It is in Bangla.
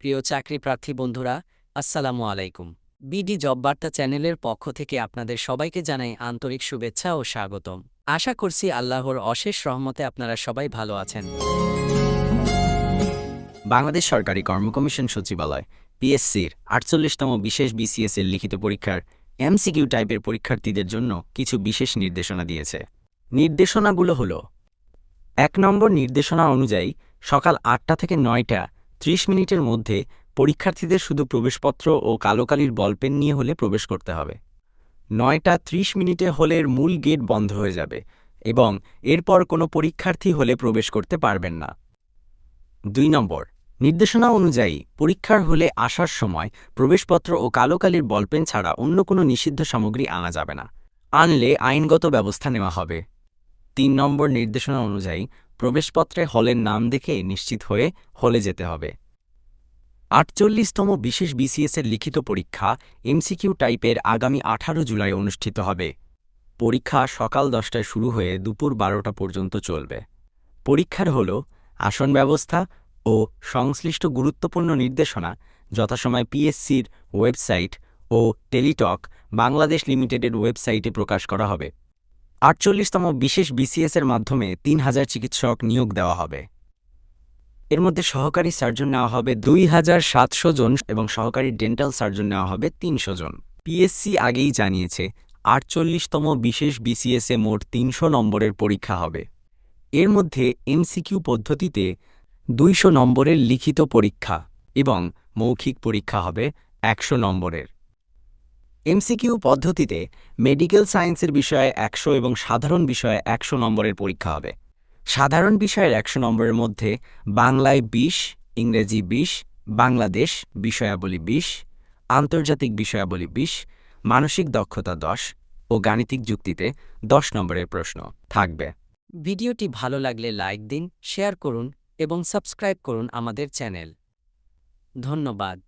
প্রিয় চাকরি প্রার্থী বন্ধুরা, আসসালামু আলাইকুম। বিডি জব বার্তা চ্যানেলের পক্ষ থেকে আপনাদের সবাইকে জানাই আন্তরিক শুভেচ্ছা ও স্বাগতম। আশা করছি আল্লাহর অশেষ রহমতে আপনারা সবাই ভালো আছেন। বাংলাদেশ সরকারি কর্মকমিশন সচিবালয়, পিএসসির আটচল্লিশতম বিশেষ বিসিএস এর লিখিত পরীক্ষার এমসিকিউ টাইপের পরীক্ষার্থীদের জন্য কিছু বিশেষ নির্দেশনা দিয়েছে। নির্দেশনাগুলো হল, এক নম্বর নির্দেশনা অনুযায়ী সকাল আটটা থেকে নয়টা ত্রিশ মিনিটের মধ্যে পরীক্ষার্থীদের শুধু প্রবেশপত্র ও কালোকালির বলপেন নিয়ে হলে প্রবেশ করতে হবে। নয়টা ত্রিশ মিনিটে হলের মূল গেট বন্ধ হয়ে যাবে এবং এরপর কোনো পরীক্ষার্থী হলে প্রবেশ করতে পারবেন না। দুই নম্বর, নির্দেশনা অনুযায়ী পরীক্ষার হলে আসার সময় প্রবেশপত্র ও কালো কালির বলপেন ছাড়া অন্য কোনো নিষিদ্ধ সামগ্রী আনা যাবে না। আনলে আইনগত ব্যবস্থা নেওয়া হবে। তিন নম্বর, নির্দেশনা অনুযায়ী প্রবেশপত্রে হলের নাম দেখে নিশ্চিত হয়ে হলে যেতে হবে। আটচল্লিশতম বিশেষ বিসিএসের লিখিত পরীক্ষা এমসিকিউ টাইপের আগামী আঠারো জুলাই অনুষ্ঠিত হবে। পরীক্ষা সকাল দশটায় শুরু হয়ে দুপুর বারোটা পর্যন্ত চলবে। পরীক্ষার হল আসন ব্যবস্থা ও সংশ্লিষ্ট গুরুত্বপূর্ণ নির্দেশনা, যথাসময় পিএসসির ওয়েবসাইট ও টেলিটক বাংলাদেশ লিমিটেডের ওয়েবসাইটে প্রকাশ করা হবে। আটচল্লিশতম বিশেষ বিসিএস এর মাধ্যমে তিন হাজার চিকিৎসক নিয়োগ দেওয়া হবে। এর মধ্যে সহকারী সার্জন নেওয়া হবে দুই হাজার সাতশো জন এবং সহকারী ডেন্টাল সার্জন নেওয়া হবে তিনশো জন। পিএসসি আগেই জানিয়েছে, আটচল্লিশতম বিশেষ বিসিএসে মোট তিনশো নম্বরের পরীক্ষা হবে। এর মধ্যে এমসিকিউ পদ্ধতিতে দুইশো নম্বরের লিখিত পরীক্ষা এবং মৌখিক পরীক্ষা হবে একশো নম্বরের। এমসিকিউ পদ্ধতিতে মেডিকেল সায়েন্সের বিষয়ে একশো এবং সাধারণ বিষয়ে একশো নম্বরের পরীক্ষা হবে। সাধারণ বিষয়ের একশো নম্বরের মধ্যে বাংলায় বিশ, ইংরেজি বিশ, বাংলাদেশ বিষয়াবলী বিশ, আন্তর্জাতিক বিষয়াবলী বিশ, মানসিক দক্ষতা দশ ও গাণিতিক যুক্তিতে দশ নম্বরের প্রশ্ন থাকবে। ভিডিওটি ভালো লাগলে লাইক দিন, শেয়ার করুন এবং সাবস্ক্রাইব করুন আমাদের চ্যানেল। ধন্যবাদ।